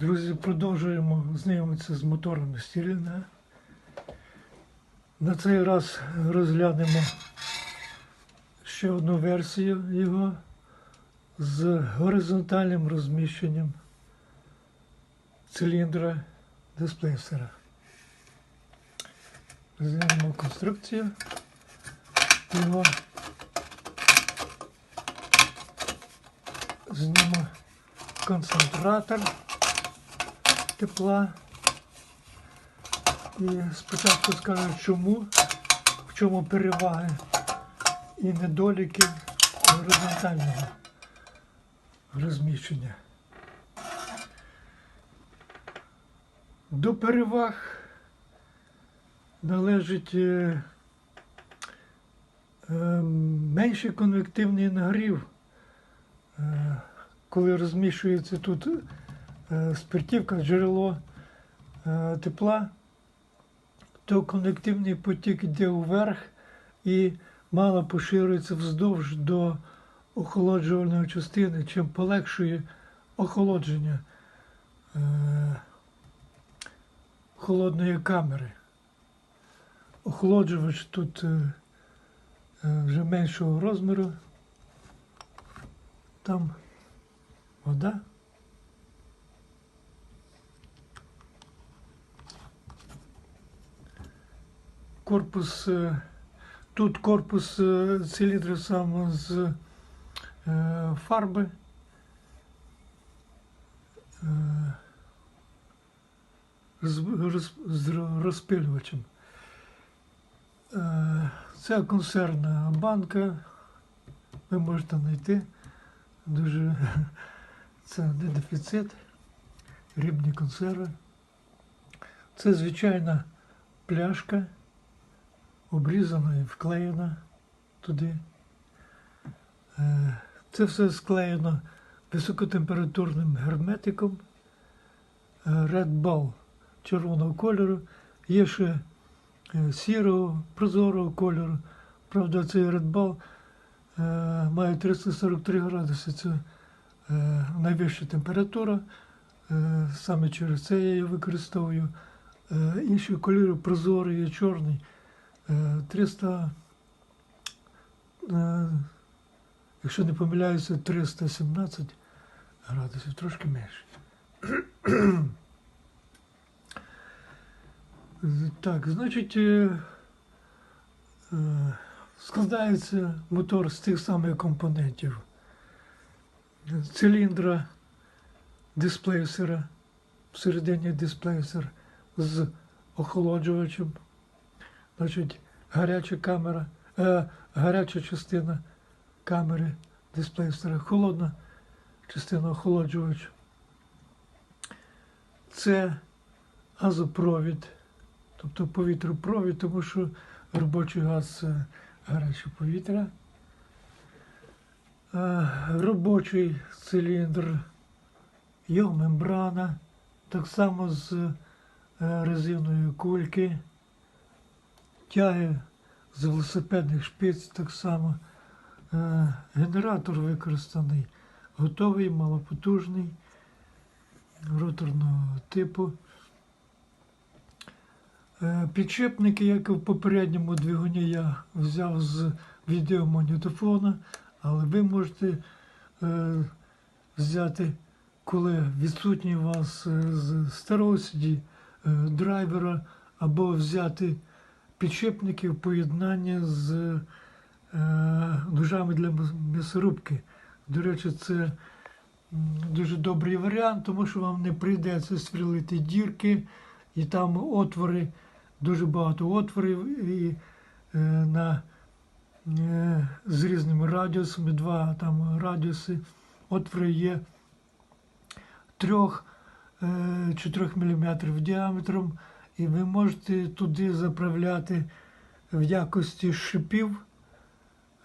Друзі, продовжуємо знайомитися з моторами Стілінга. На цей раз розглянемо ще одну версію його з горизонтальним розміщенням циліндра дисплейсера. Розглянемо конструкцію його. Знімемо концентратор тепла. І спочатку скажу, чому, в чому переваги і недоліки горизонтального розміщення. До переваг належить е, е, менший конвективний нагрів, е, коли розміщується тут спиртівка, джерело е, тепла, то конвективний потік йде вверх і мало поширюється вздовж до охолоджувальної частини, чим полегшує охолодження е, холодної камери. Охолоджувач тут е, е, вже меншого розміру. Там вода. Корпус, е, тут корпус е, циліндра сам з е, фарби. З, роз, з розпилювачем. Це консервна банка. Ви можете знайти. Дуже це не дефіцит. Рібні консерви. Це звичайна пляшка, обрізана і вклеєна туди. Е, Це все склеєно високотемпературним герметиком. Е, Red Ball червоного кольору. Є ще е, сірого, прозорого кольору. Правда, цей Red Ball має 343 градуси. Це найвища температура. Саме через це я її використовую. Інші кольори прозорий чорний. Е, 300, е, якщо не помиляюся, 317 градусів, трошки менше. Так, значить, е, е, складається мотор з тих самих компонентів циліндра, дисплейсера, всередині дисплейсер з охолоджувачем, значить, гаряча камера, е, гаряча частина камери дисплейсера, холодна частина охолоджувача. Це газопровід, тобто повітропровід, тому що робочий газ це гаряче повітря. Е, Робочий циліндр, його мембрана, так само з е, резинової кульки, тяги з велосипедних шпиць, так само. Е, Генератор використаний, готовий, малопотужний, роторного типу. Е, Підшипники, як і в попередньому двигуні, я взяв з відеомагнітофона, але ви можете е, взяти, коли відсутній у вас з старого е, драйвера, або взяти підшипники в поєднанні з е, ножами для м'яс- м'ясорубки. До речі, це дуже добрий варіант, тому що вам не прийдеться сверлити дірки, і там отвори, дуже багато отворів і е, на, е, з різними радіусами, два там радіуси. Отвори є 3-4 мм діаметром, і ви можете туди заправляти в якості шипів,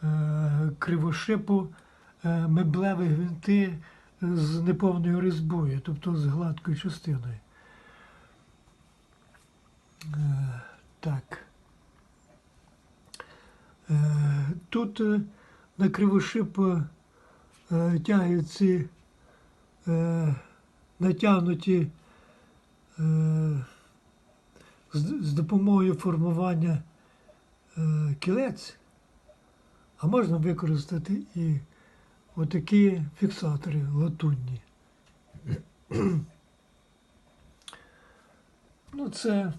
е, кривошипу, е, меблеві гвинти з неповною різьбою, тобто з гладкою частиною. Е, Так. Тут на кривошип тягаються натягнуті з, допомогою формування е, кілець, а можна використати і отакі фіксатори латунні. Ну, це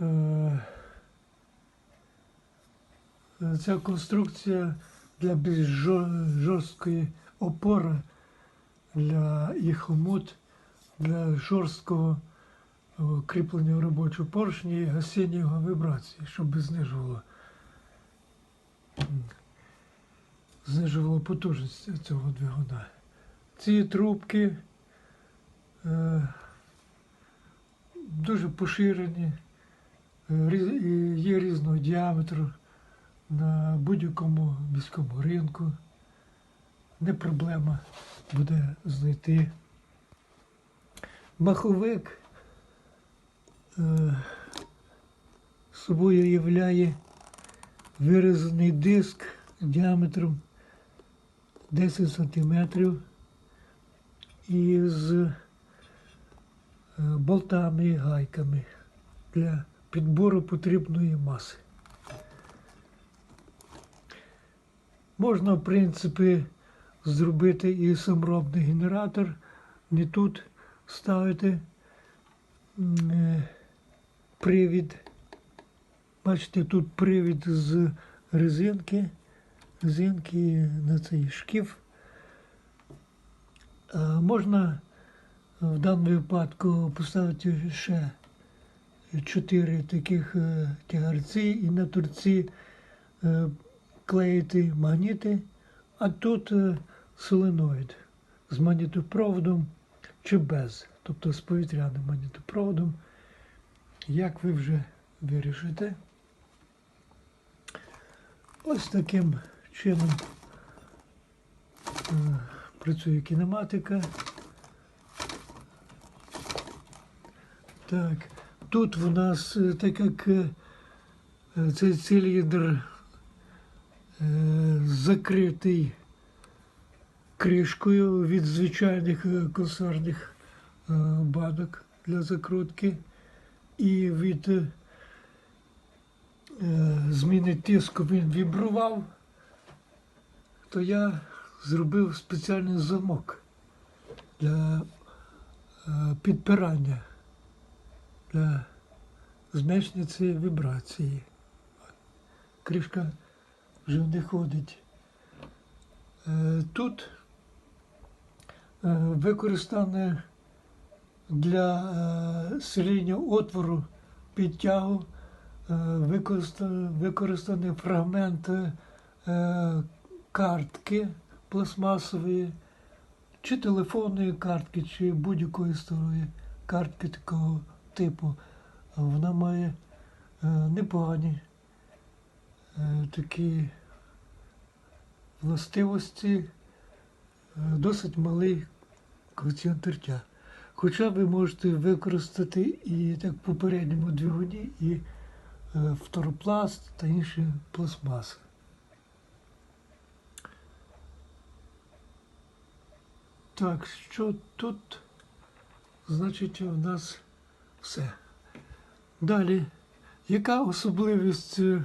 е, ця конструкція для більш жорсткої опори для і хомут, для жорсткого кріплення робочого поршня і гасіння його вібрації, щоб знижувало, знижувало потужність цього двигуна. Ці трубки е, дуже поширені, е, є різного діаметру на будь-якому міському ринку. Не проблема буде знайти. Маховик е, собою являє вирізаний диск діаметром 10 сантиметрів із е, болтами і гайками для підбору потрібної маси. Можна, в принципі, зробити і саморобний генератор, не тут ставити е, привід. Бачите, тут привід з резинки, резинки на цей шкіф. Можна в даному випадку поставити ще чотири таких е, тягарці і на торці е, клеїти магніти, а тут е, соленоїд з магнітопроводом чи без, тобто з повітряним магнітопроводом. Як ви вже вирішите. Ось таким чином е, працює кінематика. Так, тут в нас е, так як е, цей циліндр закритий кришкою від звичайних консервних банок для закрутки і від е, зміни тиску він вібрував, то я зробив спеціальний замок для е, підпирання, для зменшення цієї вібрації. Кришка вже не ходить. Е, Тут е, використане для е, сеління отвору під тягу е, використа- використаний фрагмент е, картки пластмасової, чи телефонної картки, чи будь-якої старої картки такого типу. Вона має непогані такі властивості, досить малий коефіцієнт тертя. Хоча ви можете використати і так в попередньому двигуні, і е, фторопласт та інші пластмаси. Так, що тут? Значить, у нас все. Далі, яка особливість, е,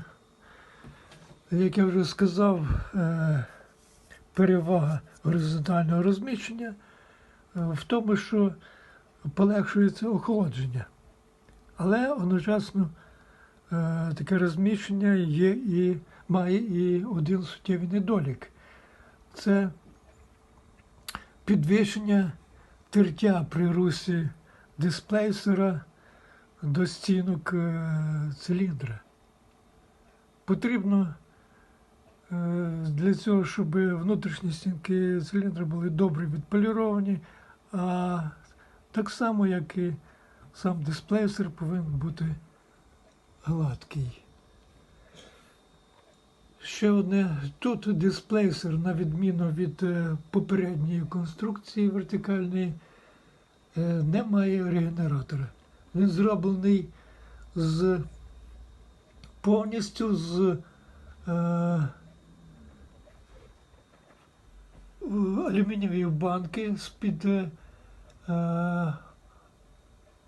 як я вже сказав, е, перевага горизонтального розміщення в тому, що полегшується охолодження. Але одночасно е, таке розміщення є і має і один суттєвий недолік. Це підвищення тертя при русі дисплейсера до стінок е, циліндра. Потрібно е, для цього, щоб внутрішні стінки циліндра були добре відполіровані, а так само, як і сам дисплейсер повинен бути гладкий. Ще одне, тут дисплейсер, на відміну від е, попередньої конструкції вертикальної, е, не має регенератора. Він зроблений з повністю з е, алюмінієві банки з-під е, е,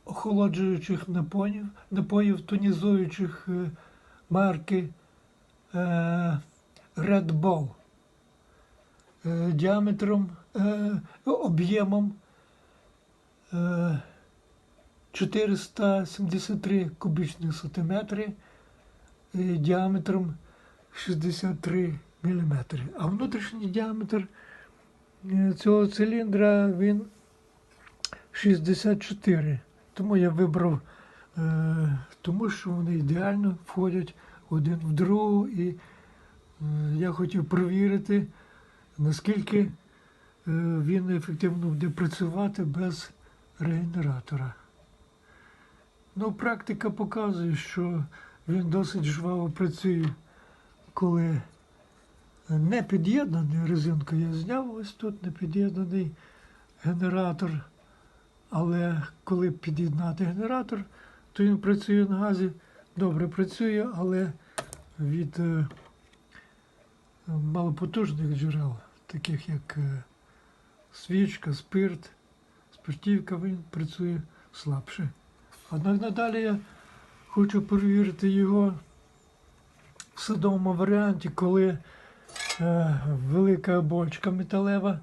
охолоджуючих напоїв, напоїв тонізуючих е, марки е, Red Bull е, діаметром, е, об'ємом е, 473 кубічних сантиметри і діаметром 63 міліметри. А внутрішній діаметр е, цього циліндра він 64. Тому я вибрав, е, тому що вони ідеально входять один в другу. І е, я хотів перевірити, наскільки е, він ефективно буде працювати без регенератора. Ну, практика показує, що він досить жваво працює, коли не під'єднаний резинкою. Я зняв ось тут не під'єднаний генератор. Але коли під'єднати генератор, то він працює на газі, добре працює, але від е, малопотужних джерел, таких як е, свічка, спирт, спиртівка, він працює слабше. Однак надалі я хочу перевірити його в садовому варіанті, коли е, велика бочка металева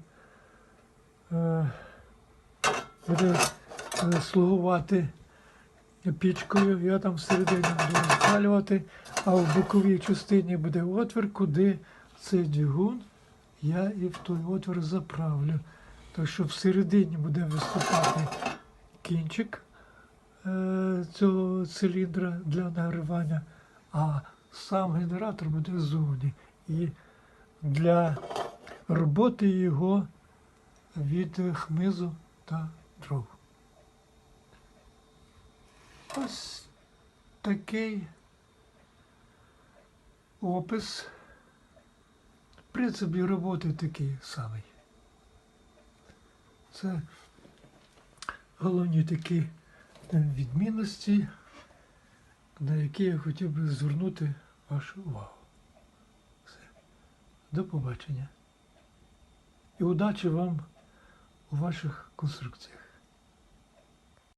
буде е, слугувати пічкою. Я там всередині буду розпалювати, а в боковій частині буде отвір, куди цей двигун я і в той отвір заправлю. Так що всередині буде виступати кінчик е, цього циліндра для нагрівання, а сам генератор буде ззовні. І для роботи його від хмизу та дров. Ось такий опис. Принцип і роботи такий самий. Це головні такі відмінності, на які я хотів би звернути вашу увагу. Все. До побачення. І удачі вам у ваших конструкціях.